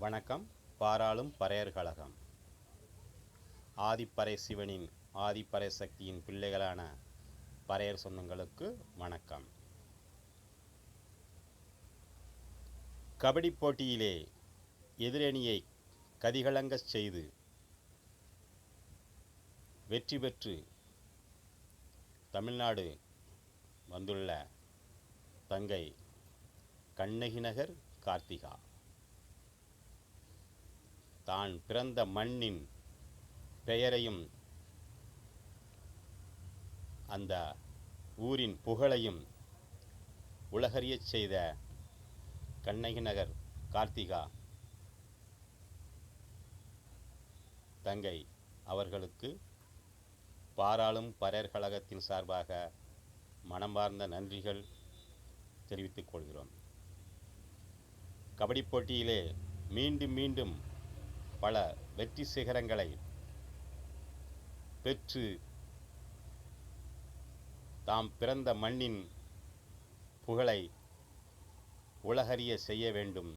வணக்கம். பாராளும் பறையர் கழகம். ஆதிப்பறை சிவனின் ஆதிப்பறை சக்தியின் பிள்ளைகளான பறையர் சொந்தங்களுக்கு வணக்கம். கபடி போட்டியிலே எதிரணியை கதிகலங்கச் செய்து வெற்றி பெற்று தமிழ்நாடு வந்துள்ள தங்கை கண்ணகி நகர் கார்த்திகா. தான் பிறந்த மண்ணின் பெயரையும் அந்த ஊரின் புகழையும் உலகறியச் செய்த கண்ணகி நகர் கார்த்திகா தங்கை அவர்களுக்கு பாராளும் பரர் கழகத்தின் சார்பாக மனமார்ந்த நன்றிகள் தெரிவித்துக் கொள்கிறோம். கபடி போட்டியிலே மீண்டும் மீண்டும் பல வெற்றி சிகரங்களை பெற்று தாம் பிறந்த மண்ணின் புகழை உலகறிய செய்ய வேண்டும்.